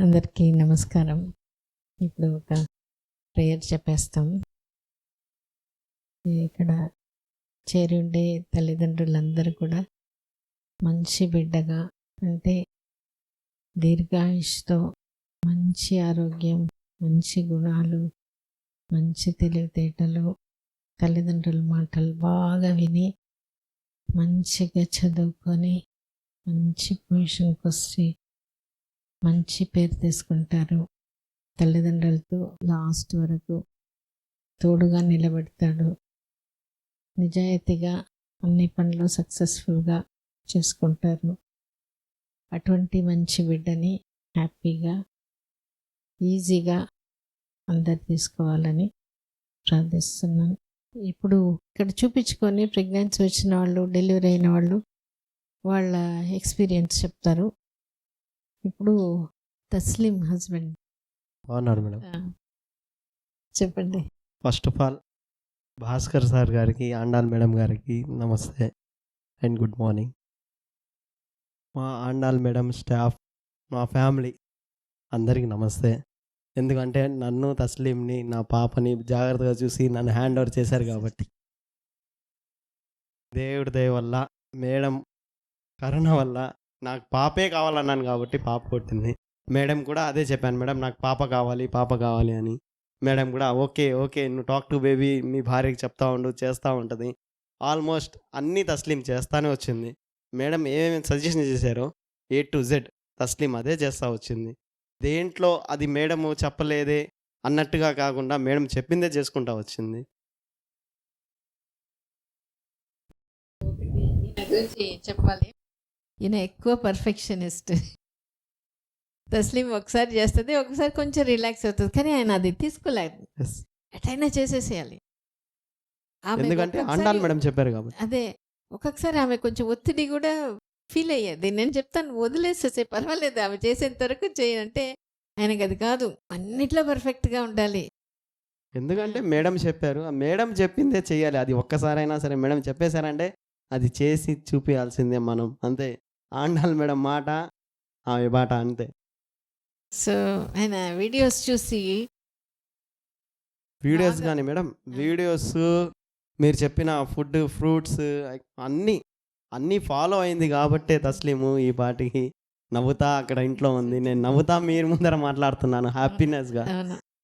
అందరికీ నమస్కారం. ఇప్పుడు ఒక ప్రేయర్ చెప్పేస్తాం. ఇక్కడ చేరి ఉండే తల్లిదండ్రులందరూ కూడా మంచి బిడ్డగా అంటే దీర్ఘాయుష్తో మంచి ఆరోగ్యం మంచి గుణాలు మంచి తెలివితేటలు తల్లిదండ్రుల మాటలు బాగా విని మంచిగా చదువుకొని మంచి పొజిషన్కి వచ్చి మంచి పేరు తీసుకుంటారు. తల్లిదండ్రులతో లాస్ట్ వరకు తోడుగా నిలబెడతాడు. నిజాయితీగా అన్ని పనులు సక్సెస్ఫుల్గా చేసుకుంటారు. అటువంటి మంచి బిడ్డని హ్యాపీగా ఈజీగా అందరు తీసుకోవాలని ప్రార్థిస్తున్నాను. ఇప్పుడు ఇక్కడ చూపించుకొని ప్రెగ్నెన్సీ వచ్చిన వాళ్ళు డెలివరీ అయిన వాళ్ళు వాళ్ళ ఎక్స్పీరియన్స్ చెప్తారు. ఇప్పుడు తస్లీం హస్బెండ్. బాగున్నారు మేడం. చెప్పండి. First of all Bhaskar sir గారికి ఆండాల్ మేడం గారికి నమస్తే అండ్ గుడ్ మార్నింగ్. మా ఆండాల్ మేడం స్టాఫ్ మా ఫ్యామిలీ అందరికీ నమస్తే. ఎందుకంటే నన్ను తస్లీంని నా పాపని జాగ్రత్తగా చూసి నన్ను హ్యాండ్ ఓవర్ చేశారు కాబట్టి. దేవుడి దయ వల్ల మేడం కరుణ వల్ల నాకు పాపే కావాలన్నాను కాబట్టి పాప కొట్టింది. మేడం కూడా అదే చెప్పాను మేడం నాకు పాప కావాలి పాప కావాలి అని. మేడం కూడా ఓకే ఓకే నువ్వు టాక్ టు బేబీ మీ భార్యకి చెప్తా ఉండు చేస్తూ ఉంటుంది. ఆల్మోస్ట్ అన్నీ తస్లీం చేస్తానే వచ్చింది. మేడం ఏమేమి సజెషన్ చేశారో ఏ టు జెడ్ తస్లీం అదే చేస్తూ వచ్చింది. దేంట్లో అది మేడము చెప్పలేదే అన్నట్టుగా కాకుండా మేడం చెప్పిందే చేసుకుంటా వచ్చింది. చెప్పాలి. ఈయన ఎక్కువ పర్ఫెక్షనిస్ట్ తస్లీం ఒకసారి చేస్తుంది ఒకసారి కొంచెం రిలాక్స్ అవుతుంది. కానీ ఆయన అది తీసుకోలేదు. ఎటైనా చేసేసేయాలి. ఎందుకంటే అండాలి మేడం చెప్పారు కాబట్టి. అదే ఒక్కొక్కసారి ఆమె కొంచెం ఒత్తిడి కూడా ఫీల్ అయ్యేది. నేను చెప్తాను వదిలేసేసే పర్వాలేదు. ఆమె చేసేంత వరకు చేయంటే ఆయనకి అది కాదు. అన్నిట్లో పర్ఫెక్ట్గా ఉండాలి. ఎందుకంటే మేడం చెప్పారు. ఆ మేడం చెప్పిందే చెయ్యాలి అది ఒక్కసారైనా సరే మేడం చెప్పేశారంటే అది చేసి చూపించాల్సిందే మనం. అంతే. ఆండాలి మేడం మాట ఆమె బాట అంతే. సో ఆయన వీడియోస్ చూసి వీడియోస్ కానీ మేడం వీడియోస్ మీరు చెప్పిన ఫుడ్ ఫ్రూట్స్ అన్నీ అన్నీ ఫాలో అయింది కాబట్టే తస్లీము ఈ పాటికి నవ్వుతా అక్కడ ఇంట్లో ఉంది. నేను నవ్వుతా మీరు ముందర మాట్లాడుతున్నాను హ్యాపీనెస్గా.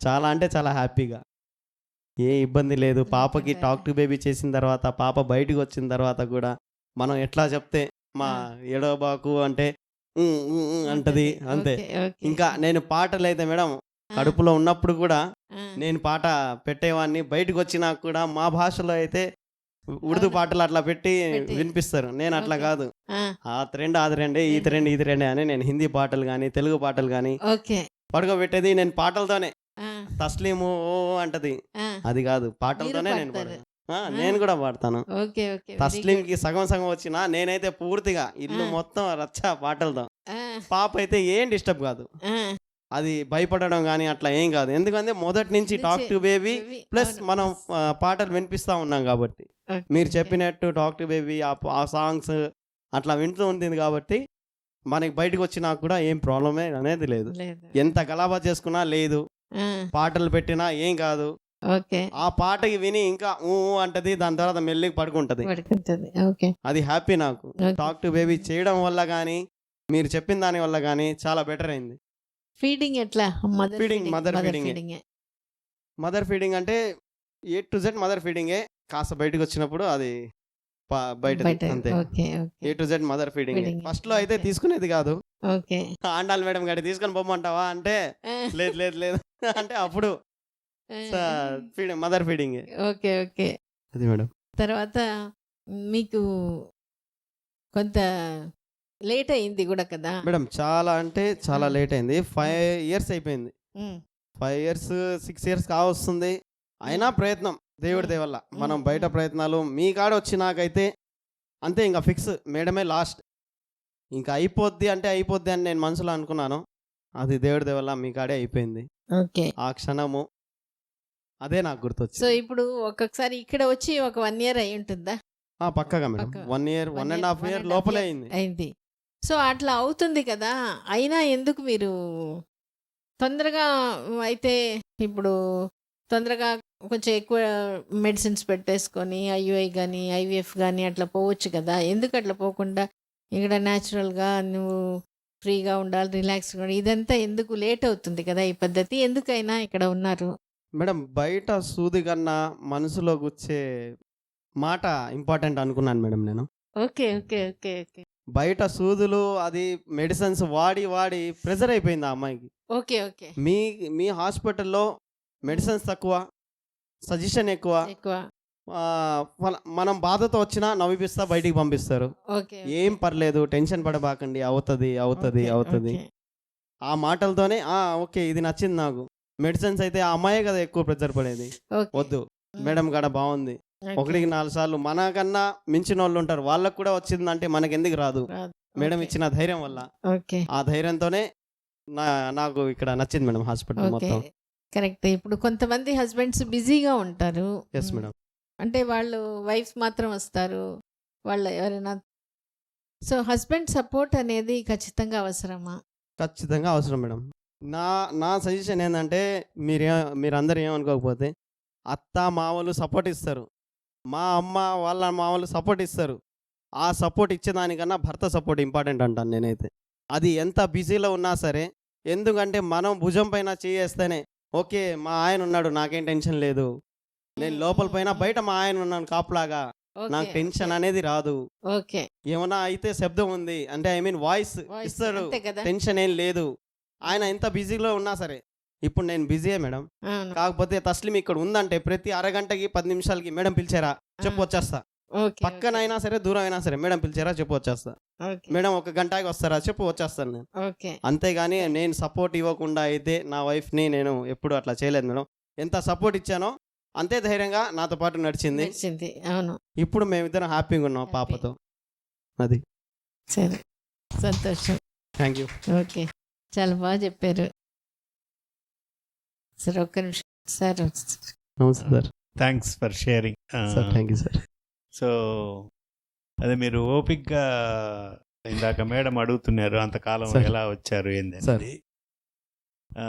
చాలా అంటే చాలా హ్యాపీగా. ఏ ఇబ్బంది లేదు. పాపకి. టాక్ టు బేబీ చేసిన తర్వాత పాప బయటకు వచ్చిన తర్వాత కూడా మనం ఎట్లా చెప్తే మా ఏడో బాకు అంటే అంటది అంతే. ఇంకా నేను పాటలు అయితే మేడం కడుపులో ఉన్నప్పుడు కూడా నేను పాట పెట్టేవాడిని బయటకు వచ్చినా కూడా మా భాషలో అయితే ఉర్దూ అవును. పాటలు అట్లా పెట్టి. వినిపిస్తారు. నేను అట్లా. కాదు. ఆ, త్రెండ్ ఆ త్రెండే ఈ త్రెండ్ ఈ త్రెండే అని నేను హిందీ పాటలు కానీ తెలుగు పాటలు కానీ పడుకోబెట్టేది నేను పాటలతోనే. తస్లీము ఓ అంటది. అది కాదు పాటలతోనే నేను నేను కూడా పాడతాను. very తస్లీంకి సగం సగం వచ్చినా నేనైతే పూర్తిగా ఇల్లు. మొత్తం రచ్చ పాటలతో. పాప అయితే ఏం డిస్టర్బ్ కాదు. అది భయపడడం కానీ అట్లా ఏం కాదు. ఎందుకంటే మొదటి నుంచి టాక్ టు బేబీ ప్లస్. మనం పాటలు వినిపిస్తా ఉన్నాం కాబట్టి. మీరు. చెప్పినట్టు టాక్ టు బేబీ ఆ సాంగ్స్ అట్లా వింటూ ఉంటుంది కాబట్టి మనకి బయటకు వచ్చినా కూడా ఏం ప్రాబ్లమే అనేది లేదు. ఎంత గలాబా చేసుకున్నా లేదు. పాటలు పెట్టినా ఏం కాదు. ఓకే. ఆ పాటకి విని ఇంకా ఊ అంటది దాని తర్వాత మెల్లికి పడుకుంటది. పడుకుంటుంది. ఓకే. అది హ్యాపీ నాకు. టాక్ టు బేబీ చేయడం వల్ల కానీ మీరు చెప్పిన దాని వల్ల కానీ చాలా బెటర్ అయింది. ఫీడింగ్ ఎట్లా? మదర్ feeding ఏ. ఫీడింగ్ మదర్ ఫీడింగ్ అంటే ఏ టు జెడ్ మదర్ ఫీడింగే కాస్త బయటకు వచ్చినప్పుడు అది బయట అంతే. A to Z mother feeding. ఫస్ట్లో అయితే. తీసుకునేది కాదు. ఓకే. ఆండాల్ మేడం గారి తీసుకొని పొమ్మంటావా అంటే లేదు లేదు లేదు. అంటే అప్పుడు feeding mother feeding okay okay. అది మేడం. తర్వాత మీకు కొంత లేట్ అయింది కూడా కదా? మేడం చాలా అంటే చాలా. లేట్ అయింది. ఫైవ్ ఇయర్స్ అయిపోయింది. ఫైవ్ ఇయర్స్ సిక్స్ ఇయర్స్ కావస్తుంది. అయినా ప్రయత్నం దేవుడి దయ వల్ల మనం బయట ప్రయత్నాలు మీ కాడ వచ్చినాకైతే అంతే ఇంకా ఫిక్స్. మేడమే లాస్ట్. ఇంకా అయిపోద్ది అంటే అయిపోద్ది అని నేను మనసులో అనుకున్నాను. అది దేవుడి దయ వల్ల మీ కాడే అయిపోయింది. ఓకే. ఆ క్షణము అదే నాకు సో గుర్తొచ్చింది ఇప్పుడు ఒక్కొక్కసారి ఇక్కడ వచ్చి ఒక వన్ ఇయర్ అయి ఉంటుందా? ఆ, పక్కగా మేడం. పక్క. One year one and half year లోపలే. అయింది. అయింది. సో అట్లా అవుతుంది కదా? అయినా ఎందుకు మీరు తొందరగా అయితే ఇప్పుడు తొందరగా కొంచెం ఎక్కువ మెడిసిన్స్ పెట్టేసుకొని ఐయుఐ కానీ ఐవీఎఫ్ కానీ అట్లా పోవచ్చు కదా? ఎందుకు అట్లా పోకుండా ఇక్కడ న్యాచురల్గా నువ్వు ఫ్రీగా ఉండాలి రిలాక్స్గా ఉండాలి? ఇదంతా ఎందుకు లేట్ అవుతుంది కదా ఈ పద్ధతి? ఎందుకైనా ఇక్కడ ఉన్నారు? మేడం బయట సూది కన్నా మనసులో కూర్చే మాట ఇంపార్టెంట్ అనుకున్నాను మేడం నేను. Okay okay okay okay. బయట సూదులు అది మెడిసిన్స్ వాడి వాడి ప్రెజర్ అయిపోయింది ఆ అమ్మాయికి. Okay okay. మీ మీ హాస్పిటల్లో మెడిసిన్స్ తక్కువ సజెషన్ ఎక్కువ ఎక్కువ. ఆ, మన- మనం బాధతో వచ్చినా నవ్విపిస్తా బయటికి పంపిస్తారు. ఓకే ఏం పర్లేదు టెన్షన్ పడబాకండి అవుతుంది అవుతుంది అవుతుంది. ఆ మాటలతోనే ఆ ఓకే ఇది నచ్చింది నాకు. మెడిసిన్స్ అయితే ఆ అమ్మాయే కదా ఎక్కువ ప్రెజర్ పడేది. వద్దు. మేడం కాడ బాగుంది. ఒకటికి నాలుగు సార్లు మనకన్నా మించిన వాళ్ళు ఉంటారు. వాళ్ళకు కూడా వచ్చిందంటే మనకి ఎందుకు రాదు. మేడం. ఇచ్చిన ధైర్యం వల్ల. ఆ ధైర్యంతోనే నాకు ఇక్కడ నచ్చింది మేడం హాస్పిటల్ మొత్తం. కరెక్ట్. ఇప్పుడు కొంతమంది హస్బెండ్స్ బిజీగా ఉంటారు. Yes madam. అంటే వాళ్ళు వైఫ్ మాత్రం వస్తారు. వాళ్ళ ఎవరైనా సో హస్బెండ్ సపోర్ట్ అనేది ఖచ్చితంగా అవసరమా? ఖచ్చితంగా అవసరం మేడం. నా నా సజెషన్ ఏంటంటే మీరే మీరందరూ ఏమనుకోకపోతే అత్త మామలు సపోర్ట్ ఇస్తారు. మా అమ్మ వాళ్ళ మామలు సపోర్ట్ ఇస్తారు. ఆ సపోర్ట్ ఇచ్చేదానికన్నా భర్త సపోర్ట్ ఇంపార్టెంట్ అంటాను నేనైతే. అది ఎంత బిజీలో ఉన్నా సరే ఎందుకంటే మనం భుజం పైన చేయేస్తేనే ఓకే మా ఆయన ఉన్నాడు నాకేం టెన్షన్ లేదు. నేను లోపల పైన బయట మా ఆయన ఉన్నాను కాపులాగా నాకు టెన్షన్. అనేది రాదు. ఓకే. ఏమన్నా అయితే శబ్దం ఉంది అంటే ఐ మీన్ వాయిస్ ఇస్తాడు. టెన్షన్ ఏం లేదు. ఆయన ఎంత బిజీలో ఉన్నా సరే ఇప్పుడు నేను బిజీయే మేడం. కాకపోతే తస్లిం ఇక్కడ ఉందంటే ప్రతి అరగంటకి పది నిమిషాలకి మేడం పిలిచారా? చెప్పు వచ్చేస్తా. పక్కన. అయినా సరే దూరం అయినా సరే మేడం పిలిచారా? చెప్పు వచ్చేస్తా. మేడం ఒక గంటకి వస్తారా? చెప్పు వచ్చేస్తాను నేను. అంతేగాని నేను సపోర్ట్ ఇవ్వకుండా అయితే నా వైఫ్ని నేను ఎప్పుడు అట్లా చేయలేదు మేడం. ఎంత సపోర్ట్ ఇచ్చానో అంతే ధైర్యంగా నాతో పాటు నడిచింది. అవును. ఇప్పుడు మేమిద్దరం హ్యాపీగా ఉన్నాం. పాపతో. అది. సరే. సంతోషం. Thank you. ఓకే. చాలా బాగా చెప్పారు సరే ఒక్క నిమిషం సార్ నమస్తే sir thanks for sharing sir thank you sir so అదే మీరు ఓపిక్గా ఇందాక మేడం అడుగుతున్నారు అంతకాలం. ఎలా వచ్చారు ఏంది సార్. అనేది. ఆ,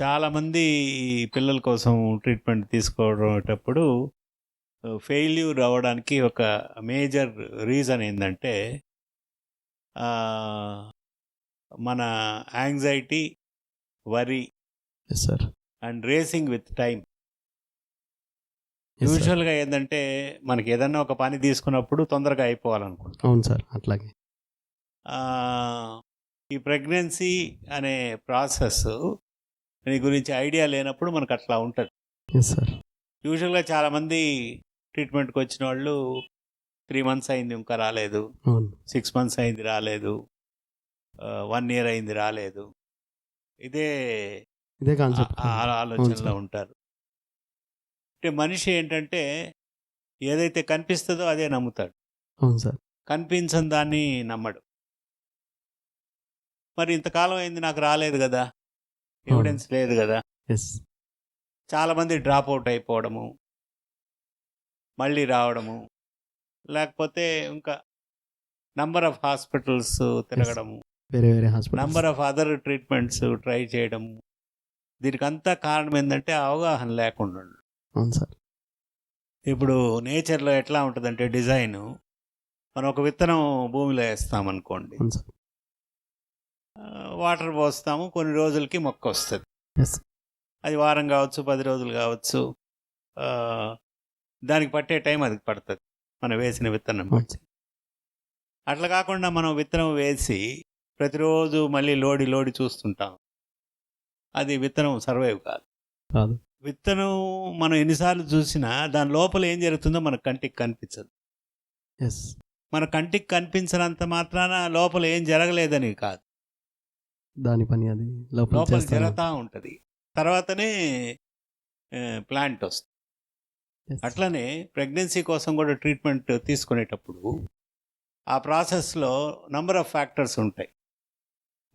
చాలా మంది ఈ పిల్లల కోసం ట్రీట్మెంట్ తీసుకోవడేటప్పుడు ఫెయిల్యూర్ అవ్వడానికి ఒక మేజర్ రీజన్ ఏంటంటే ఆ, మన anxiety worry sir and racing with time. యూజువల్గా ఏంటంటే మనకి ఏదన్నా ఒక పని తీసుకున్నప్పుడు తొందరగా అయిపోవాలనుకుంటాం. అవును సార్ అట్లాగే. ఈ ప్రెగ్నెన్సీ అనే ప్రాసెస్ దీని గురించి ఐడియా లేనప్పుడు మనకు అట్లా ఉంటుంది. సార్ యూజువల్గా చాలామంది ట్రీట్మెంట్కి వచ్చిన వాళ్ళు త్రీ మంత్స్ అయింది ఇంకా రాలేదు. సిక్స్ మంత్స్ అయింది రాలేదు. వన్ ఇయర్ అయింది రాలేదు. ఇదే ఇదే కాన్సెప్ట్ ఆలోచనలో. ఉంటారు. అంటే మనిషి ఏంటంటే ఏదైతే కనిపిస్తుందో అదే నమ్ముతాడు. అవును సార్. కనిపించని దాన్ని నమ్మడు. మరి ఇంతకాలం అయింది నాకు రాలేదు కదా. ఎవిడెన్స్ లేదు కదా. చాలామంది డ్రాప్ అవుట్ అయిపోవడము మళ్ళీ రావడము లేకపోతే ఇంకా నంబర్ ఆఫ్ హాస్పిటల్స్ తిరగడము. వేరే వేరే hospital number of other treatments try చేయడము దీనికి అంతా కారణం ఏంటంటే అవగాహన లేకుండా. అవును సార్. ఇప్పుడు నేచర్లో ఎట్లా ఉంటుందంటే డిజైన్. మనం ఒక విత్తనం భూమిలో వేస్తాం అనుకోండి అవును సార్. వాటర్ పోస్తాము కొన్ని రోజులకి మొక్క వస్తుంది. అది వారం కావచ్చు పది రోజులు కావచ్చు దానికి పట్టే టైం అది పడుతుంది. మనం వేసిన విత్తనం. అట్లా కాకుండా మనం విత్తనం వేసి ప్రతిరోజు మళ్ళీ లోడి లోడి చూస్తుంటాం. అది విత్తనం సర్వైవ్ కాదు. కాదు. విత్తనం మనం ఎన్నిసార్లు చూసినా దాని లోపల ఏం జరుగుతుందో మన కంటికి కనిపించదు. ఎస్. మన కంటికి కనిపించినంత మాత్రాన లోపల ఏం జరగలేదని కాదు. దాని పని అది. లోపల. జరుగుతూ ఉంటుంది. తర్వాతనే ప్లాంట్ వస్తుంది. అట్లనే ప్రెగ్నెన్సీ కోసం కూడా ట్రీట్మెంట్ తీసుకునేటప్పుడు ఆ ప్రాసెస్లో నంబర్ ఆఫ్ ఫ్యాక్టర్స్ ఉంటాయి.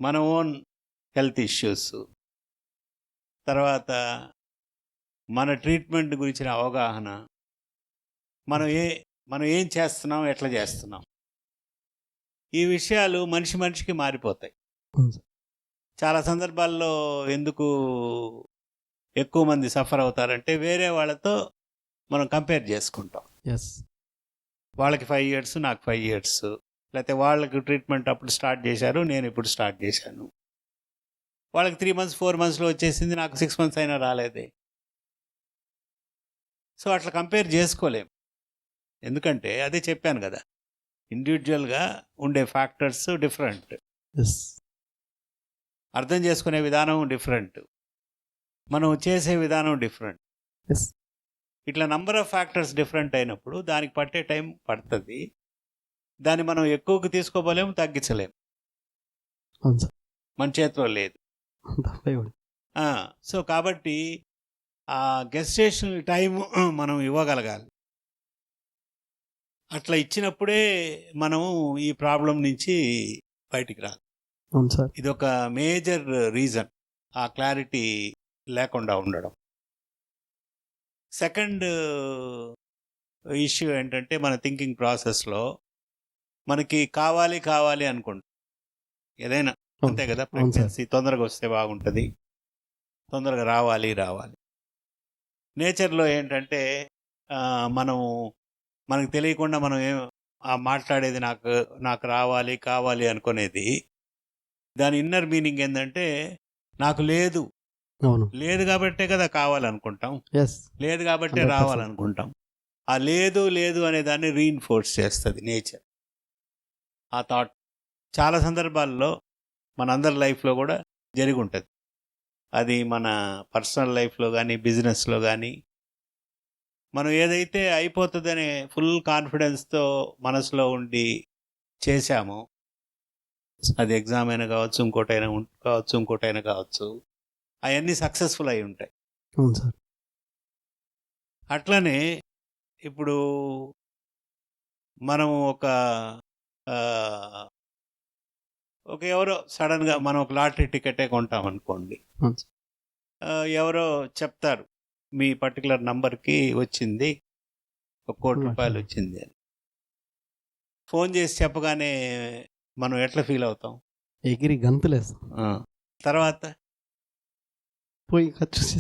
మన ఓన్ హెల్త్ ఇష్యూస్. తర్వాత మన ట్రీట్మెంట్ గురించిన అవగాహన. మనం ఏ మనం ఏం చేస్తున్నాం ఎట్లా చేస్తున్నాం. ఈ విషయాలు మనిషి మనిషికి మారిపోతాయి. చాలా సందర్భాల్లో ఎందుకు ఎక్కువ మంది సఫర్ అవుతారంటే వేరే వాళ్ళతో మనం కంపేర్ చేసుకుంటాం. ఎస్ వాళ్ళకి ఫైవ్ ఇయర్స్ నాకు ఫైవ్ ఇయర్స్. లేకపోతే వాళ్ళకి ట్రీట్మెంట్ అప్పుడు స్టార్ట్ చేశారు నేను ఇప్పుడు స్టార్ట్ చేశాను. వాళ్ళకి త్రీ మంత్స్ ఫోర్ మంత్స్లో వచ్చేసింది నాకు సిక్స్ మంత్స్ అయినా రాలేదే. సో అట్లా కంపేర్ చేసుకోలేం. ఎందుకంటే అదే చెప్పాను కదా ఇండివిజువల్గా ఉండే ఫ్యాక్టర్స్ డిఫరెంట్. అర్థం చేసుకునే విధానం డిఫరెంట్. మనం చేసే విధానం డిఫరెంట్. ఇట్లా నంబర్ ఆఫ్ ఫ్యాక్టర్స్ డిఫరెంట్ అయినప్పుడు దానికి పట్టే టైం పడుతుంది. దాన్ని మనం ఎక్కువకు తీసుకోపోలేము తగ్గించలేము. మన చేతిలో లేదు. సో కాబట్టి ఆ గెస్టేషన్ టైం మనం ఇవ్వగలగాలి. అట్లా ఇచ్చినప్పుడే మనం ఈ ప్రాబ్లం నుంచి బయటికి రాలి. సార్. ఇది ఒక మేజర్ రీజన్ ఆ క్లారిటీ లేకుండా ఉండడం. సెకండ్ ఇష్యూ ఏంటంటే మన థింకింగ్ ప్రాసెస్లో మనకి కావాలి కావాలి అనుకుంటాం. ఏదైనా అంతే కదా ప్రెగ్నెన్సీ తొందరగా వస్తే బాగుంటుంది. తొందరగా రావాలి రావాలి. నేచర్లో ఏంటంటే ఆ, మనం మనకు తెలియకుండా మనం ఏం ఆ మాట్లాడేది నాకు నాకు రావాలి కావాలి అనుకునేది. దాని ఇన్నర్ మీనింగ్ ఏంటంటే నాకు లేదు. అవును. లేదు కాబట్టే కదా కావాలనుకుంటాం. లేదు కాబట్టే 100%. రావాలనుకుంటాం. ఆ లేదు లేదు అనే దాన్ని రీఇన్ఫోర్స్ చేస్తుంది నేచర్ ఆ థాట్ చాలా సందర్భాల్లో మనందరి లైఫ్లో కూడా జరిగి ఉంటుంది అది మన పర్సనల్ లైఫ్లో కానీ బిజినెస్లో కానీ మనం ఏదైతే అయిపోతుందనే ఫుల్ కాన్ఫిడెన్స్తో మనసులో ఉండి చేశామో అది ఎగ్జామ్ అయినా కావచ్చు ఇంకోటైనా కావచ్చు ఇంకోటైనా కావచ్చు అవన్నీ సక్సెస్ఫుల్ అయి ఉంటాయి. అవును సార్. అట్లనే ఇప్పుడు మనం ఒక ఒక ఎవరో సడన్గా మనం ఒక లాటరీ టికెటే కొంటాం అనుకోండి ఎవరో చెప్తారు మీ పర్టికులర్ నంబర్కి వచ్చింది ఒక కోటి. రూపాయలు వచ్చింది అని. ఫోన్ చేసి చెప్పగానే మనం ఎట్లా ఫీల్ అవుతాం? ఎగిరి గంతులేస్తాం. ఆ, తర్వాత? పోయి ఖర్చు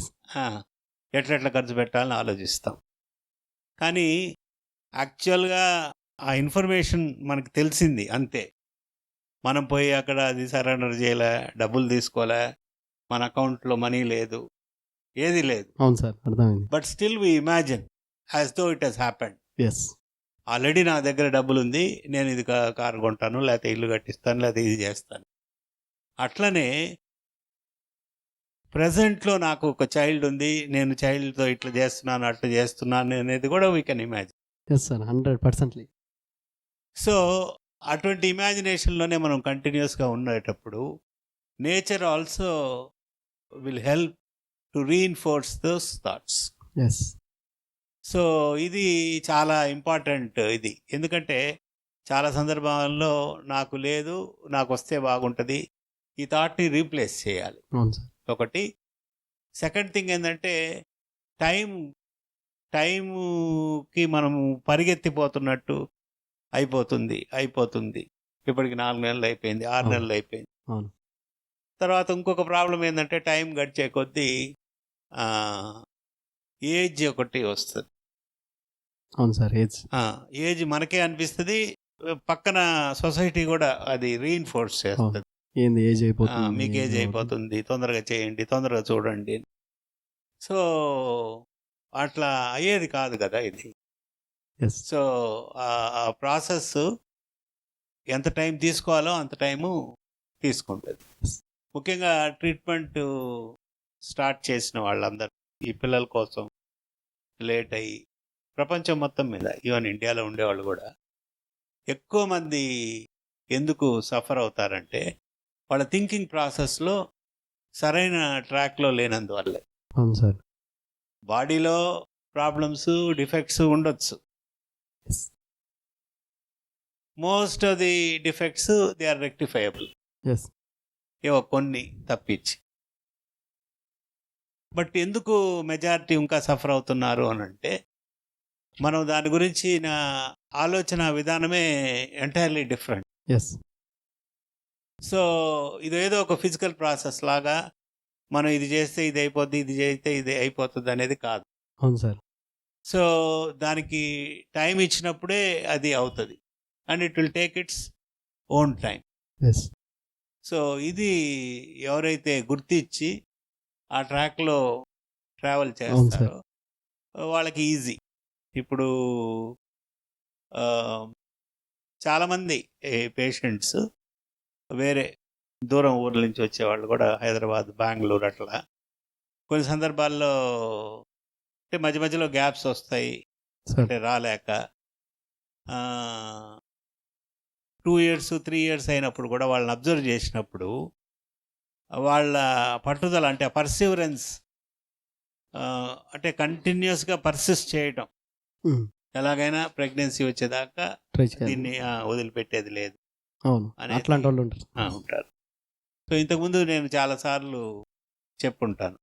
ఎట్లా ఎట్లా ఖర్చు పెట్టాలని ఆలోచిస్తాం. కానీ యాక్చువల్గా ఆ ఇన్ఫర్మేషన్ మనకు తెలిసింది అంతే. మనం పోయి అక్కడ అది సరెండర్ చేయలే డబ్బులు తీసుకోలే మన అకౌంట్లో మనీ లేదు ఏది లేదు. అవును సార్ అర్థమైంది. But still we imagine as though it has happened yes already నా దగ్గర డబ్బులు ఉంది నేను ఇది కారు కొంటాను లేకపోతే ఇల్లు కట్టిస్తాను లేకపోతే ఇది చేస్తాను. అట్లనే ప్రజెంట్లో నాకు ఒక చైల్డ్ ఉంది నేను చైల్డ్తో ఇట్లా చేస్తున్నాను అట్లా చేస్తున్నాను అనేది కూడా we can imagine yes sir hundred percently so అటువంటి ఇమాజినేషన్లోనే మనం కంటిన్యూస్గా ఉండేటప్పుడు nature also will help to reinforce those thoughts. So ఇది చాలా ఇంపార్టెంట్ ఇది. ఎందుకంటే చాలా సందర్భాల్లో నాకు లేదు నాకు వస్తే బాగుంటుంది ఈ థాట్ని రీప్లేస్ చేయాలి. ఒకటి. సెకండ్ థింగ్ ఏంటంటే టైం టైంకి మనం పరిగెత్తిపోతున్నట్టు అయిపోతుంది అయిపోతుంది. ఇప్పటికి నాలుగు నెలలు అయిపోయింది ఆరు. నెలలు అయిపోయింది. అవును. తర్వాత ఇంకొక ప్రాబ్లం ఏంటంటే టైం గడిచే కొద్దీ ఏజ్ ఒకటి వస్తుంది. అవును సార్ ఏజ్. ఏజ్ మనకే అనిపిస్తుంది పక్కన సొసైటీ కూడా అది రీఇన్ఫోర్స్ చేస్తుంది. ఏంది ఏజ్ అయిపోతుంది మీకు ఏజ్ అయిపోతుంది తొందరగా చేయండి తొందరగా చూడండి. సో అట్లా అయ్యేది కాదు కదా ఇది. సో ఆ- ప్రాసెస్ ఎంత టైం తీసుకోవాలో అంత టైము తీసుకుంటుంది. ముఖ్యంగా ట్రీట్మెంట్ స్టార్ట్ చేసిన వాళ్ళందరూ ఈ పిల్లల కోసం లేట్ అయ్యి ప్రపంచం మొత్తం మీద ఈవెన్ ఇండియాలో ఉండేవాళ్ళు కూడా ఎక్కువ మంది ఎందుకు సఫర్ అవుతారంటే వాళ్ళ థింకింగ్ ప్రాసెస్లో సరైన ట్రాక్లో లేనందువల్లే అవును సార్ బాడీలో ప్రాబ్లమ్స్ డిఫెక్ట్స్ ఉండొచ్చు. Most of the defects they are rectifiable ఏవో కొన్ని తప్పించి. బట్ ఎందుకు మెజారిటీ ఇంకా సఫర్ అవుతున్నారు అని అంటే మనం దాని గురించి నా ఆలోచన విధానమే ఎంటైర్లీ డిఫరెంట్ ఎస్ సో ఇదేదో ఒక ఫిజికల్ ప్రాసెస్ లాగా మనం ఇది చేస్తే ఇది అయిపోద్ది ఇది చేస్తే ఇది అయిపోతుంది అనేది కాదు. అవును సార్. సో దానికి టైం ఇచ్చినప్పుడే అది అవుతుంది. And it will take its own time. So ఇది ఎవరైతే గుర్తించి ఆ ట్రాక్లో ట్రావెల్ చేస్తారో వాళ్ళకి ఈజీ. ఇప్పుడు చాలామంది పేషెంట్స్ వేరే దూరం ఊర్ల నుంచి వచ్చేవాళ్ళు కూడా హైదరాబాద్ బెంగళూరు అట్లా. కొన్ని సందర్భాల్లో అంటే మధ్య మధ్యలో గ్యాప్స్ వస్తాయి. అంటే రాలేక. టూ ఇయర్స్ త్రీ ఇయర్స్ అయినప్పుడు కూడా వాళ్ళని అబ్జర్వ్ చేసినప్పుడు వాళ్ళ పట్టుదల అంటే పర్సివరెన్స్ అంటే కంటిన్యూస్గా పర్సిస్ట్ చేయటం. ఎలాగైనా ప్రెగ్నెన్సీ వచ్చేదాకా దీన్ని వదిలిపెట్టేది లేదు. అవును. అనేది- అట్లాంటి వాళ్ళు ఉంటారు. సో ఇంతకుముందు నేను చాలాసార్లు చెప్పుంటాను.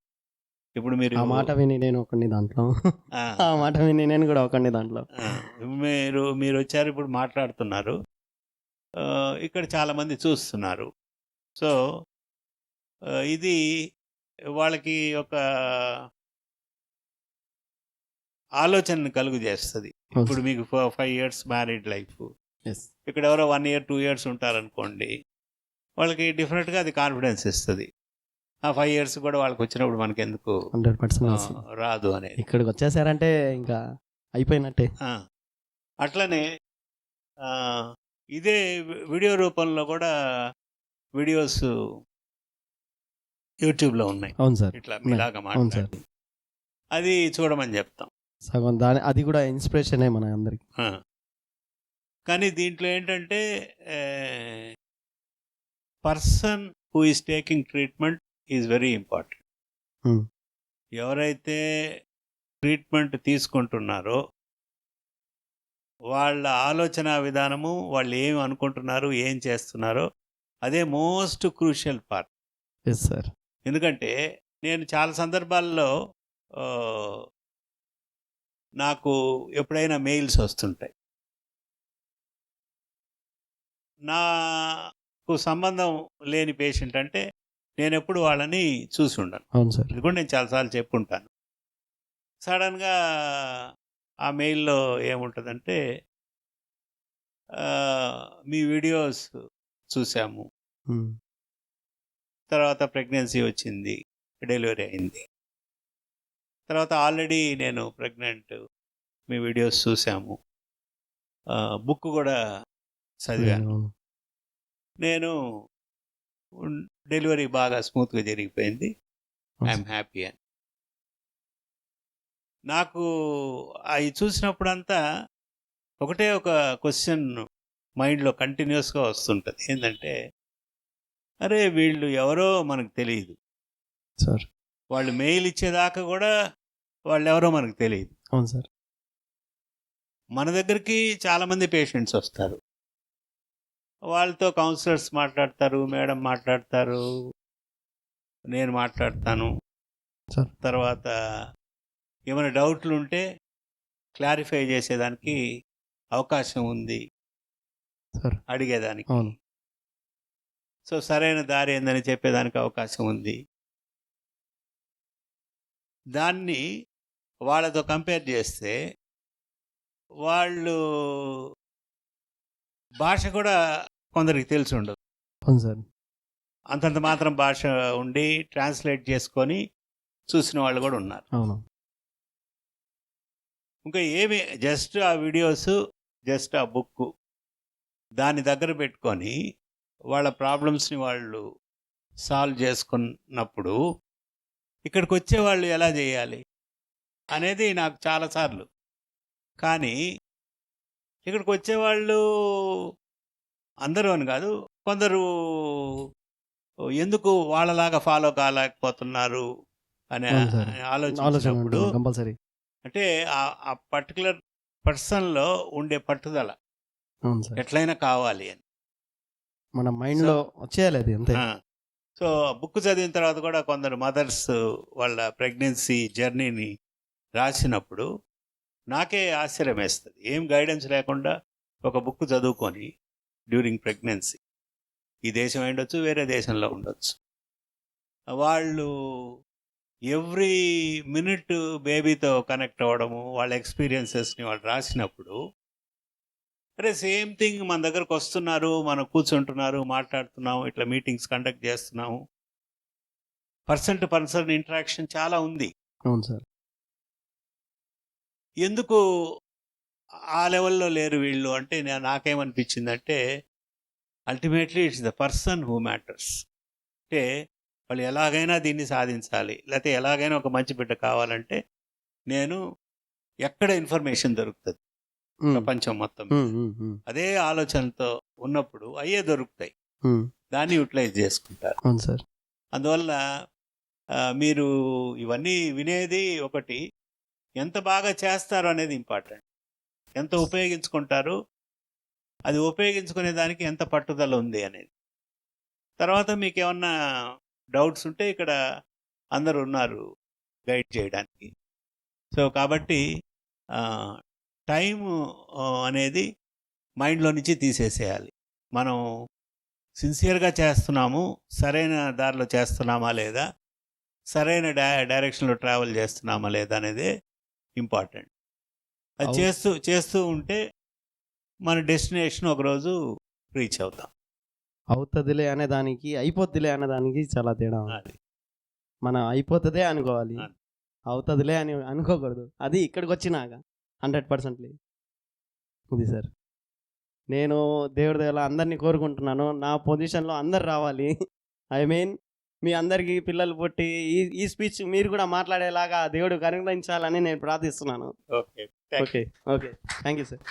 ఇప్పుడు మీరు ఆ మాట విని నేను ఒకడిని దాంట్లో. ఆ, మాట విని నేను కూడా ఒకడిని దాంట్లో. మీరు మీరు వచ్చారు ఇప్పుడు మాట్లాడుతున్నారు. ఇక్కడ చాలా మంది చూస్తున్నారు. సో ఇది వాళ్ళకి ఒక ఆలోచనను కలుగు చేస్తుంది. ఇప్పుడు మీకు ఫైవ్ ఇయర్స్ మ్యారీడ్ లైఫ్. ఇక్కడ ఎవరో వన్ ఇయర్ టూ ఇయర్స్ ఉంటారనుకోండి వాళ్ళకి డెఫినెట్గా అది కాన్ఫిడెన్స్ ఇస్తుంది. ఆ ఫైవ్ ఇయర్స్ కూడా వాళ్ళకి వచ్చినప్పుడు మనకి ఎందుకు హండ్రెడ్ పర్సెంట్ రాదు అనేది. ఇక్కడికి వచ్చేసారంటే ఇంకా అయిపోయినట్టే. అట్లనే ఇదే వీడియో రూపంలో కూడా వీడియోస్ యూట్యూబ్లో ఉన్నాయి. అవును సార్. ఇట్లా మాట్లాడి. అది చూడమని చెప్తాం. సగం దాని అది కూడా ఇన్స్పిరేషనే మన అందరికి. కానీ దీంట్లో ఏంటంటే person who is taking treatment is very important. Hmm. ఎవరైతే ట్రీట్మెంట్ తీసుకుంటున్నారో వాళ్ళ ఆలోచన విధానము వాళ్ళు ఏం అనుకుంటున్నారు ఏం చేస్తున్నారో అదే most crucial part. Yes sir ఎందుకంటే నేను చాలా సందర్భాల్లో నాకు ఎప్పుడైనా మెయిల్స్ వస్తుంటాయి. నాకు సంబంధం లేని పేషెంట్ అంటే నేను ఎప్పుడు వాళ్ళని చూసి ఉండను అవును సార్. ఇది కూడా నేను చాలాసార్లు చెప్పుంటాను. సడన్గా ఆ మెయిల్లో ఏముంటుందంటే మీ వీడియోస్ చూసాము. తర్వాత ప్రెగ్నెన్సీ వచ్చింది డెలివరీ అయింది. తర్వాత ఆల్రెడీ నేను ప్రెగ్నెంట్ మీ వీడియోస్ చూసాము. బుక్ కూడా చదివాను. నేను డెలివరీ బాగా స్మూత్గా జరిగిపోయింది. అవును ఐఎమ్ హ్యాపీ అని. నాకు అవి చూసినప్పుడంతా ఒకటే ఒక క్వశ్చన్ మైండ్లో కంటిన్యూస్గా వస్తుంటుంది. ఏంటంటే అరే వీళ్ళు ఎవరో మనకు తెలియదు. సార్. వాళ్ళు మెయిల్ ఇచ్చేదాకా కూడా వాళ్ళు ఎవరో మనకు తెలియదు. అవును సార్. మన దగ్గరికి చాలామంది పేషెంట్స్ వస్తారు. వాళ్ళతో కౌన్సిలర్స్ మాట్లాడతారు మేడం మాట్లాడతారు నేను మాట్లాడతాను. సార్. తర్వాత ఏమైనా డౌట్లు ఉంటే క్లారిఫై చేసేదానికి అవకాశం ఉంది. సార్ అడిగేదానికి. అవును. సో సరైన దారి ఏందని చెప్పేదానికి అవకాశం ఉంది. దాన్ని వాళ్ళతో కంపేర్ చేస్తే వాళ్ళు భాష కూడా కొందరికి తెలిసి ఉండదు. అవును సార్. అంతంత మాత్రం భాష ఉండి ట్రాన్స్లేట్ చేసుకొని చూసిన వాళ్ళు కూడా ఉన్నారు. అవును. ఇంకా ఏమి జస్ట్ ఆ వీడియోస్ జస్ట్ ఆ బుక్ దాన్ని దగ్గర పెట్టుకొని వాళ్ళ ప్రాబ్లమ్స్ని వాళ్ళు సాల్వ్ చేసుకున్నప్పుడు ఇక్కడికి వచ్చే వాళ్ళు ఎలా చేయాలి అనేది నాకు చాలాసార్లు కానీ ఇక్కడికి వచ్చేవాళ్ళు అందరూ అని కాదు కొందరు ఎందుకు వాళ్ళలాగా ఫాలో కాలేకపోతున్నారు అనే. ఆలోచన ఆలోచించినప్పుడు కంపల్సరీ అంటే ఆ- పర్టికులర్ పర్సన్లో ఉండే పట్టుదల ఎట్లయినా కావాలి అని మన మైండ్లో వచ్చేయాలి అది అంతే ఆ. సో బుక్ చదివిన తర్వాత కూడా కొందరు మదర్స్ వాళ్ళ ప్రెగ్నెన్సీ జర్నీని రాసినప్పుడు నాకే ఆశ్చర్యం వేస్తుంది ఏం గైడెన్స్ లేకుండా ఒక బుక్ చదువుకొని డ్యూరింగ్ ప్రెగ్నెన్సీ ఈ దేశం అయి ఉండొచ్చు వేరే దేశంలో ఉండొచ్చు. వాళ్ళు ఎవ్రీ మినిట్ బేబీతో కనెక్ట్ అవ్వడము వాళ్ళ ఎక్స్పీరియన్సెస్ని వాళ్ళు రాసినప్పుడు అరే సేమ్ థింగ్ మన దగ్గరకు వస్తున్నారు మనం కూర్చుంటున్నారు మాట్లాడుతున్నాము ఇట్లా మీటింగ్స్ కండక్ట్ చేస్తున్నాము. పర్సన్ టు పర్సన్ ఇంటరాక్షన్ చాలా ఉంది. అవును సార్. ఎందుకు ఆ లెవెల్లో లేరు వీళ్ళు? అంటే నేను నాకేమనిపించిందంటే ultimately it's the person who matters అంటే వాళ్ళు ఎలాగైనా దీన్ని సాధించాలి. లేకపోతే ఎలాగైనా ఒక మంచి బిడ్డ కావాలంటే నేను ఎక్కడ ఇన్ఫర్మేషన్ దొరుకుతుంది? ప్రపంచం మొత్తం అదే ఆలోచనతో ఉన్నప్పుడు అయ్యే దొరుకుతాయి. దాన్ని యూటిలైజ్ చేసుకుంటారు. అందువల్ల మీరు ఇవన్నీ వినేది ఒకటి ఎంత బాగా చేస్తారు అనేది ఇంపార్టెంట్. ఎంత ఉపయోగించుకుంటారు అది ఉపయోగించుకునే దానికి ఎంత పట్టుదల ఉంది అనేది. తర్వాత మీకు ఏమన్నా డౌట్స్ ఉంటే ఇక్కడ అందరు ఉన్నారు గైడ్ చేయడానికి. సో కాబట్టి టైం అనేది మైండ్లో నుంచి తీసేసేయాలి. మనం సిన్సియర్గా చేస్తున్నాము సరైన దారిలో చేస్తున్నామా లేదా సరైన డై డైరెక్షన్లో ట్రావెల్ చేస్తున్నామా లేదా అనేది ఇంపార్టెంట్. అది చేస్తూ చేస్తూ ఉంటే మన డెస్టినేషన్ ఒకరోజు రీచ్ అవుతాం. అవుతుందిలే అనే దానికి అయిపోద్దిలే అనే దానికి చాలా తేడా. అది. మనం అయిపోతుందే అనుకోవాలి. అవుతుందిలే అని అనుకోకూడదు. అది ఇక్కడికి వచ్చినాక హండ్రెడ్ పర్సెంట్లీ. ఇది సార్. నేను దేవుడి దగ్గర అందరినీ కోరుకుంటున్నాను. నా పొజిషన్లో అందరు రావాలి. ఐ మీన్ మీ అందరికీ పిల్లలు పుట్టి ఈ ఈ స్పీచ్ మీరు కూడా మాట్లాడేలాగా దేవుడు కనుగరించాలని నేను ప్రార్థిస్తున్నాను. Okay okay okay thank you sir